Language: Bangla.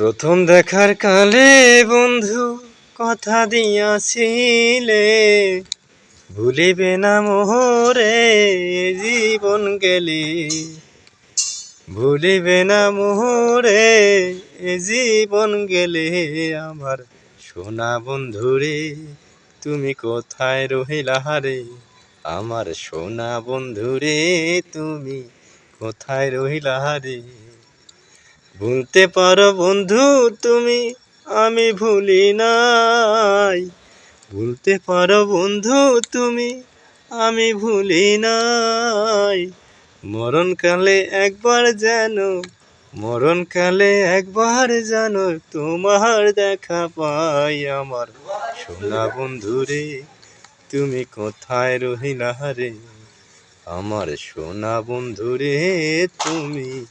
প্রথম দেখার কালে বন্ধু কথা দিয়াছিলে। ভুলিবে না মোহরে জীবন গেলে। ভুলিবে না মোহরে জীবন গেলে। আমার সোনা বন্ধুরে তুমি কোথায় রহিলা হারে? আমার সোনা বন্ধুরে তুমি কোথায় রহিলা রে ভুলতে পারো বন্ধু তুমি, আমি ভুলি নাই। ভুলতে পারো বন্ধু তুমি, আমি ভুলি নাই। মরণকালে একবার যেন, মরণকালে একবার যেন তোমার দেখা পাই আমার। সোনা বন্ধু রে, তুমি কোথায় রহিলা রে? আমার সোনা বন্ধু রে, তুমি